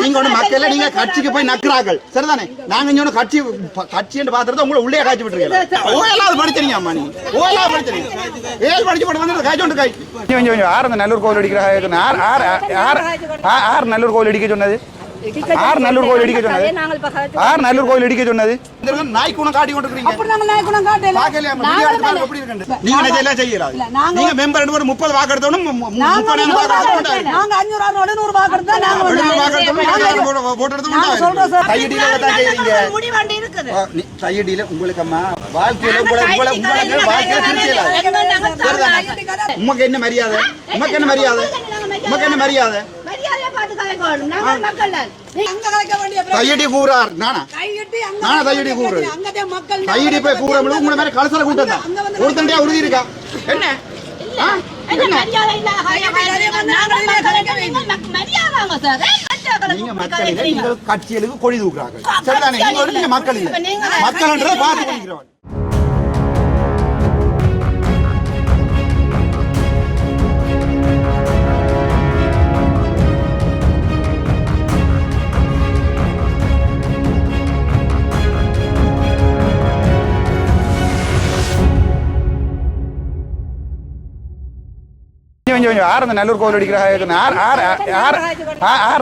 நீங்க ஒண்ணு மக்கள் நீங்க கட்சிக்கு போய் நக்குறார்கள். சரிதானே? நாங்க இங்க ஒண்ணு கட்சி கட்சி என்று பாத்துறது உங்களை உள்ளே காய்ச்சி விட்டுருக்கீங்க ஓயலாவது படிச்சிருங்க அம்மா நீ. ஓயலாவது படிச்சிருங்க ஏழு படிச்சு போட்டு வந்து காய்ச்சி கொண்டு காய் கொஞ்சம் கொஞ்சம் ஆறு நல்லூர் கோவில் அடிக்கிற ஆறு ஆறு ஆறு நல்லூர் கோவில் அடிக்க சொன்னது. ஆறு நல்லூர் கோவில் அடிக்க சொன்னது. ஆறு நல்லூர் கோவில் அடிக்க சொன்னது. நாய் குணம் காட்டி கொண்டு இருக்கீங்க அப்படி நாங்க நாயக்குணம் காட்டல. பாக்கலையா எப்படி. நீங்க இல்ல, நாங்க- நீங்க மெம்பர் ரெண்டு பேரும் முப்பது வாக்கு எடுத்தோம் நாங்க முப்பது நூறு வாக்கு வாக்கு எடுத்தோம் எடுத்தோம். நாங்க அஞ்சூறு அறுநூறு எழுநூறு வாக்கு எடுத்தா நாங்க வந்து எழுநூறு வாக்கு எடுத்தோம். நாங்க போட்டு எடுத்து நாங்க சொல்றோம் சார். கையடியில தான் செய்யறீங்க. முடிவாண்டி இருக்குது. ஆ, நீ கையடியில உங்களுக்கு அம்மா வாழ்க்கையில உங்களை உங்களை உங்களுக்கு வாழ்க்கையில திருச்சியலாது உமக்கு என்ன மரியாதை? உமக்கு என்ன மரியாதை? உமக்கு என்ன மரியாதை? மக்கள். கையடி கூறார். நானா? நானா கையடி மக்கள் கையடி போய் உங்களை கலசல கூட்டம் தான் உறுதி இருக்கா என்ன? மக்கள் நீங்க மக்கள் நீங்கள் கட்சிகளுக்கு கொடி தூக்குறாங்க. சரிதானே? நீங்க மக்கள் மக்கள்ன்றதை பார்த்து கொஞ்சம் கொஞ்சம் அந்த நல்லூர் கோவில் அடிக்கிற சொன்ன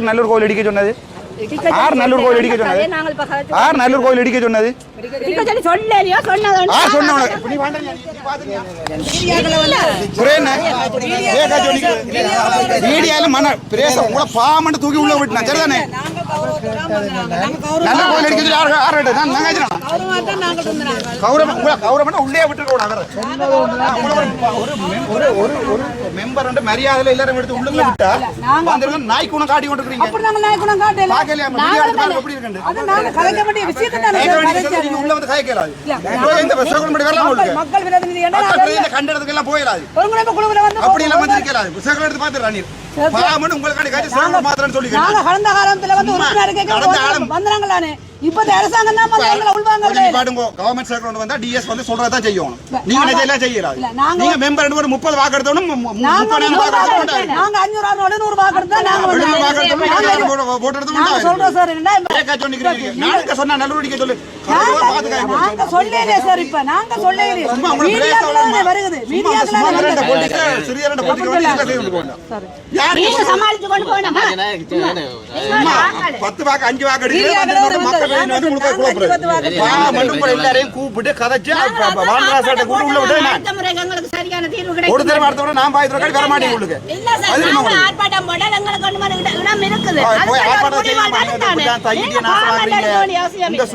நல்லூர் கோவில் அடிக்க சொன்னது ஆறு நல்லூர் கோவில் அடிக்க சொன்னது ஆறு நல்லூர் கோவில் அடிக்க சொன்னது. மீடியால மன பிரேச உங்களை பாமண்டு தூக்கி உள்ள விட்டுனா சரிதானே நல்ல கோயில் அடிக்கிறது யாரு? யாரு நான் நான் கேட்கிறேன் கௌரவமா தான் நாங்க சொன்னாங்க. கௌரவம் உங்களை கௌரவம் உள்ளே விட்டுருக்க கூடாது உங்களை ஒரு ஒரு மெம்- ஒரு ஒரு ஒரு மெம்பர் வந்து மரியாதையில எல்லாரும் எடுத்து உள்ள விட்டா வந்திருக்க நாய் குணம் காட்டி கொண்டு இருக்கீங்க அப்படி நாங்க காட்டல. பாக்கலையா? எப்படி அது நாங்க கலைக்க வேண்டிய விஷயத்தை நீங்க உள்ள வந்து காய்க்கலாது இந்த வரலாம் உங்களுக்கு? மக்கள் என்ன கண்ட இடத்துக்கு எல்லாம் போயிடாது. வந்து அப்படி எல்லாம் வந்திருக்கலாது புத்தகங்கள் எடுத்து பாமன் சொல்லி நாங்க கடந்த காலத்துல வந்து. வந்தாங்களானே இப்ப அரசாங்கம் தான் பாடுங்க கவர்மெண்ட் சர்க்கிள் வந்தா டிஎஸ் வந்து சொல்றதான் செய்யணும். நீங்க மெம்பர் ரெண்டு பேரும் முப்பது வாக்கு எடுத்தோம் நாங்க முப்பது வாக்கு. நாங்க அஞ்சூறு அறுநூறு எழுநூறு வாக்கு எடுத்தா நாங்க வாக்கு எடுத்தோம் சொல்றோம் சார் என்ன சொன்னா சொல்லு. நாங்க- சார் இப்ப சும்மா மீடியாக்குள்ள வருகுது சும்மா மீடியாக்குள்ள சும்மா வருகுது. சிறிய ரெண்டு சமாளிச்சு கொண்டு போனோமா சும்மா பத்து வாக்கு அஞ்சு வாக்கு மக்கள் வந்து உங்களுக்கு குழப்பறது எல்லாரையும் கூப்பிட்டு கதைச்சு கூப்பிட்டு உள்ள விட்டு நான் சரியான தீர்வு ஒரு கிடைக்கும் தடவை அடுத்த வர உங்களுக்கு. இல்ல சார்? ஆர்ப்பாட்டம் போட எங்களுக்கு இடம் இருக்குது போய் ஆர்ப்பாட்டம் ஒரு செய்ய. இப்படிதான் தையிட்டு நீங்க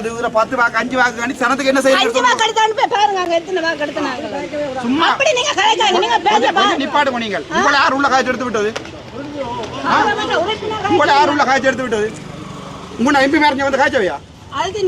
குளர்றது இதுல பத்து வாக்கு அஞ்சு வாக்கு காணி சனத்துக்கு என்ன செய்யறது அஞ்சு வாக்கு எடுத்தான்னு போய் பாருங்க அங்க எத்தனை வாக்கு எடுத்தாங்க சும்மா. அப்படி நீங்க கலைக்காங்க நீங்க பேச கொஞ்சம் நிப்பாட்டுங்க நீங்கள். உங்களை யார் உள்ள காய்ச்சி எடுத்து விட்டது? உங்களை யார் உள்ள காய்ச்சி எடுத்து விட்டது? உங்க எம்பி மேரஞ்சு வந்து காய்ச்சவையா அது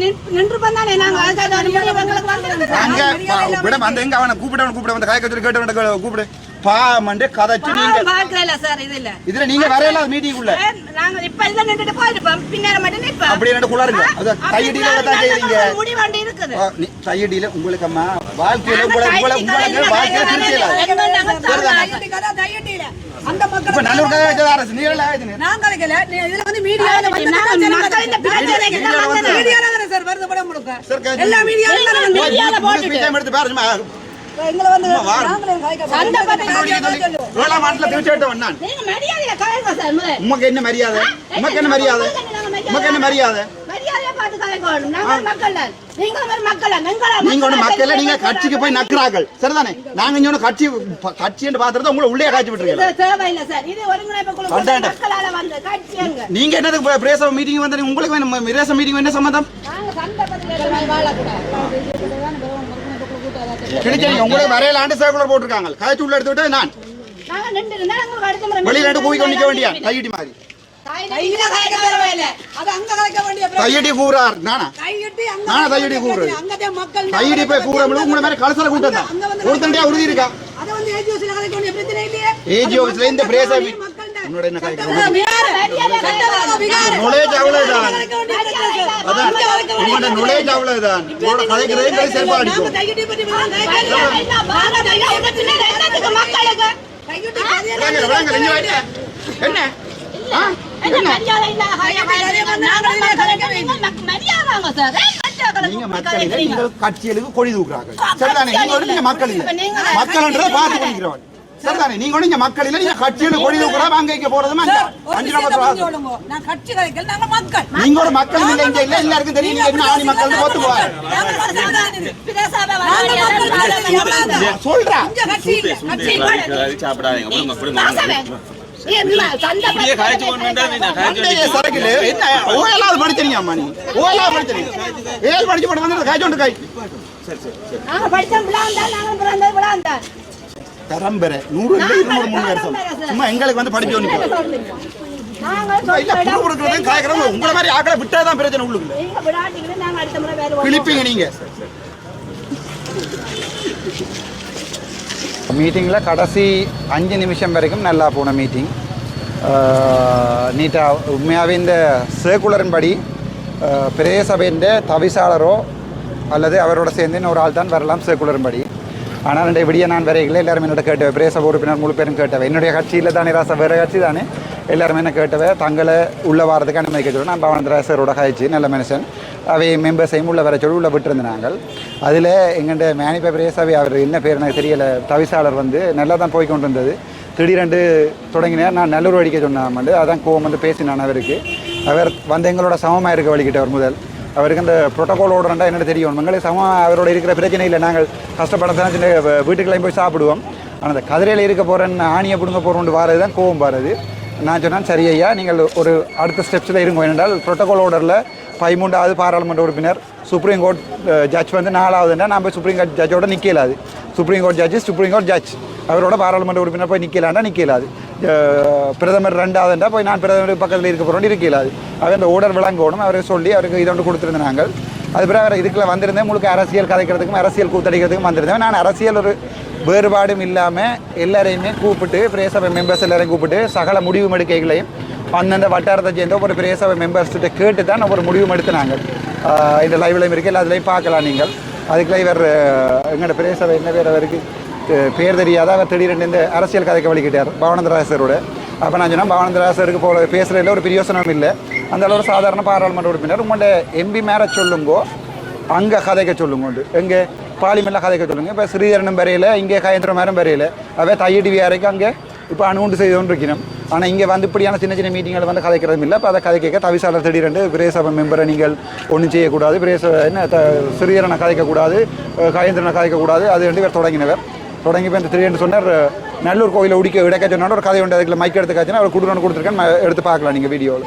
எங்க அவனை கூப்பிட்டவன் கூப்பிட வந்து காய்க்க சொல்லி கேட்டவன் கூப்பிடு. பாமண்டு கதைச்சு நீங்க பார்க்கல சார் இது இல்ல இதுல நீங்க வரையல மீட்டிங் உள்ள. நாங்க இப்ப இதுல நின்றுட்டு போயிருப்போம். பின்னால மட்டும் நிப்போம் அப்படி ரெண்டு குளருங்க அது கையடியில தான் செய்யறீங்க முடிவாண்டி இருக்குது. ஆ, நீ- கையடியில உங்களுக்கு அம்மா வாழ்க்கையில உங்களை உங்களை உங்களை வாழ்க்கையில கையெட்டியில. அந்த மக்கள் இப்ப நல்லூர் காய்ச்சது அரசு நான் கலைக்கல நீ- இதுல வந்து மீடியால வந்து நாங்க சரி, மக்கள் இந்த மீடியால. மீடியால வருது படம் முழுக்க? எல்லா மீடியால. முழு speech எடுத்து பாருங்க எங்களை வந்து. உமக்கு என்ன மரியாதை? உமக்கு என்ன மரியாதை? உமக்கு என்ன மரியாதை? நாங்க மக்கள் தான். நீங்க ஒரு மக்கள் தான். எங்கள நீங்க ஒண்ணு மக்கள் நீங்க கட்சிக்கு போய் நக்குறார்கள். சரிதானே? நாங்க இங்க கட்சி கட்சி என்று பாத்துறது உங்களை உள்ளே விட்டுருக்கீங்க கட்சி எங்க நீங்க என்னது பிரேச மீட்டிங் வந்து உங்களுக்கு வேணும் பிரேச மீட்டிங் என்ன சம்பந்தம்? கிடைச்சீங்க உங்களுக்கு வரையில ஆண்டு சர்க்குலர் போட்டிருக்காங்க. காய்ச்சி உள்ள எடுத்து விட்டு நான் வெளியில ரெண்டு கூவி கொண்டு நிக்க வேண்டியா கையடி மாதிரி. கையடி கூறார். நானா? நானா கையடி கையடி போய் உங்களை மாதிரி கலசல ஒருத்தண்டியா உறுதி இருக்கா. ஏஜி ஆஃபீஸ்ல இந்த பிரேச. உன்னோட என்ன காய்க்கிறோம் நுழைஞ்ச அவ்வளவுதான். அதான். உங்களோட உங்களோட கை செருப்பா அடிக்கும். என்ன? நீங்க மக்கள் கட்சிகளுக்கு கொடி தூக்குறாங்க. சரிதானே? நீங்க மக்கள் மக்கள்ன்றதை பார்த்து பண்ணிக்கிறவன் சரிதானே நீங்க ஒண்ணு இங்க மக்கள் இல்லை நீங்க கட்சிகளுக்கு கொடி அஞ்சு. நான் கட்சி கலைக்கல நாங்க மக்கள். நீங்க ஒரு மக்கள் இல்லை இங்க இல்ல எல்லாருக்கும் தெரியும். நீங்க என்ன ஆணி மக்கள். வாரியாக கிடையாது. சொல்றா. சாப்பிடாதீங்க. கொண்டு வந்தா நீங்க காய்ச்சி அண்டைய சரக்குல. என்ன? ஓயலாவது படிச்சீங்க அம்மா நீ. ஓயலாவது படிச்சீங்க ஏழு படிச்சு போட்டு வந்து காய்ச்சி கொண்டு காய். நாங்க படிச்சோம் பிறந்தது விழாந்தான் தரம் பெற நூறு இல்லை இருநூறு மூணு வருஷம். சும்மா எங்களுக்கு வந்து கொடுக்கறது காய்க்கிறவங்க உங்களை மாதிரி ஆக்களை விட்டாதான் பிரச்சனை உள்ளுக்குள்ள. நீங்க விளையாட்டீங்கன்னா நாங்க அடுத்த முறை வேறு பிலிப்பீங்க நீங்க. மீட்டிங்கில் கடைசி அஞ்சு நிமிஷம் வரைக்கும் நல்லா போன மீட்டிங். நீட்டாக உண்மையாகவே இந்த சர்க்குலரின் படி பிரதேச சபையின் தவிசாளரோ அல்லது அவரோட சேர்ந்து இன்னொரு ஆள் தான் வரலாம் சர்க்குலரின் படி ஆனால் ரெண்டு விடிய நான் வரைகளை எல்லாரும் என்னோட கேட்டவை. பிரேச உறுப்பினர் முழு பேரும் கேட்டவை. என்னுடைய கட்சியில் தானே ராசா வேறு கட்சி தானே? எல்லாருமே என்ன கேட்டவை? தங்களை உள்ள வாரத்துக்கு அனுமதிக்க சொல்லி. நான் பவனந்தராசரோட கழிச்சு நல்ல மனுஷன். அவை மெம்பர்ஸையும் உள்ள வர சொல்லி உள்ள விட்டுருந்த நாங்கள் அதில் எங்கள்கிட்ட மேனிப்ப பிரேசாவை அவர் என்ன பேர் எனக்கு தெரியலை. தவிசாளர் வந்து நல்லா தான் போய் கொண்டு இருந்தது திடீரென்று தொடங்கினார். நான் நல்லூர் அடிக்க சொன்னாமண்டு. அதான் கோவம் வந்து பேசினான் அவருக்கு. அவர் வந்து எங்களோட சமமாக இருக்க வழிகிட்டவர் முதல். அவருக்கு அந்த ப்ரோட்டோகால் ஓடுறா என்ன தெரியும். எங்களுக்கு சம அவரோட இருக்கிற பிரச்சனை இல்லை. நாங்கள் கஷ்டப்பட சின்ன வீட்டுக்கெல்லாம் போய் சாப்பிடுவோம். ஆனால் அந்த கதிரையில் இருக்க போகிறேன் ஆணியை பிடுங்க போகிறோன்னு வாரது தான் கோவம் வாரது நான் சொன்னேன் சரி ஐயா நீங்கள் ஒரு அடுத்த ஸ்டெப்ஸில் இருங்க. என்றால் ப்ரோட்டோகால் ஆர்டரில் பதிமூன்றாவது பாராளுமன்ற உறுப்பினர் சுப்ரீம் கோர்ட் ஜட்ஜ் வந்து நாலாவதுன்னா நான் போய் சுப்ரீம் கோர்ட் ஜட்ஜோட நிற்கலாது supreme court judge supreme court judge அவரோட பாராளுமன்ற உறுப்பினர் போய் நிற்கலான்னா நிற்கலாது பிரதமர் ரெண்டாவதுண்டா? போய் நான் பிரதமர் பக்கத்தில் இருக்க போகிறோம் இருக்கலாது அவர் அந்த ஊடர் விளங்கணும் அவரை சொல்லி அவருக்கு இதை ஒன்று கொடுத்துருந்தேன் நாங்கள். அது பிறகு அவர் இதுக்குள்ள வந்திருந்தேன் முழுக்க அரசியல் கதைக்கிறதுக்கும் அரசியல் கூத்தடிக்கிறதுக்கும் வந்திருந்தேன். நான் அரசியல் ஒரு வேறுபாடும் இல்லாமல் எல்லாரையுமே கூப்பிட்டு பிரேசபை மெம்பர்ஸ் எல்லாரையும் கூப்பிட்டு சகல முடிவு எடுக்கைகளையும் அந்தந்த வட்டாரத்தை சேர்ந்த ஒரு பிரேசபை மெம்பர்ஸ்கிட்ட கேட்டு தான் ஒரு முடிவும் எடுத்தினாங்க. இந்த லைவ்லையும் இருக்குது எல்லாத்துலேயும் பார்க்கலாம் நீங்கள். அதுக்குள்ள இவர் எங்களோட பிரேசபை என்ன பேர் அவருக்கு? பேர் தெரியாத அவர் திடீரென்று இந்த அரசியல் கதைக்கு வழிகிட்டார் பவானந்தராசரோட அப்போ நான் சொன்னால் பவானந்தராசருக்கு போல பேசுகிறதில் ஒரு பிரியோசனம் இல்லை. அந்த அளவு சாதாரண பாராளுமன்ற உறுப்பினர். உங்களோட எம்பி மேலே சொல்லுங்கோ அங்கே கதைக்க சொல்லுங்கோண்டு எங்கே பாலிமெல்லாம் கதைக்க சொல்லுங்க. இப்போ ஸ்ரீதரனும் வரையில இங்கே கயந்திரம் மேரம் வரையில அவே தையடி வியாரைக்கு அங்கே இப்போ அணுகுண்டு செய்து கொண்டு ஆனால் இங்கே வந்து இப்படியான சின்ன சின்ன மீட்டிங்களை வந்து கதைக்கிறதும் இல்லை. இப்போ அதை கதை கேட்க தவிசாளர் திடீரென்று பிரேசபை மெம்பரை நீங்கள் ஒன்றும் செய்யக்கூடாது. பிரேச என்ன த ஸ்ரீதரனை கதைக்கக்கூடாது கயந்திரனை கதைக்கக்கூடாது. அது ரெண்டு பேர் தொடங்கினவர். தொடங்கி போய் இந்த திடீர்னு சொன்னார். நல்லூர் கோயிலை உடிக்க விடக்க சொன்னாலும் ஒரு கதை உண்டு. அதுக்குள்ள மைக் எடுத்து காய்ச்சினா அவர் கொடுக்கணும்னு கொடுத்துருக்கேன் எடுத்து பார்க்கலாம் நீங்கள் வீடியோவில்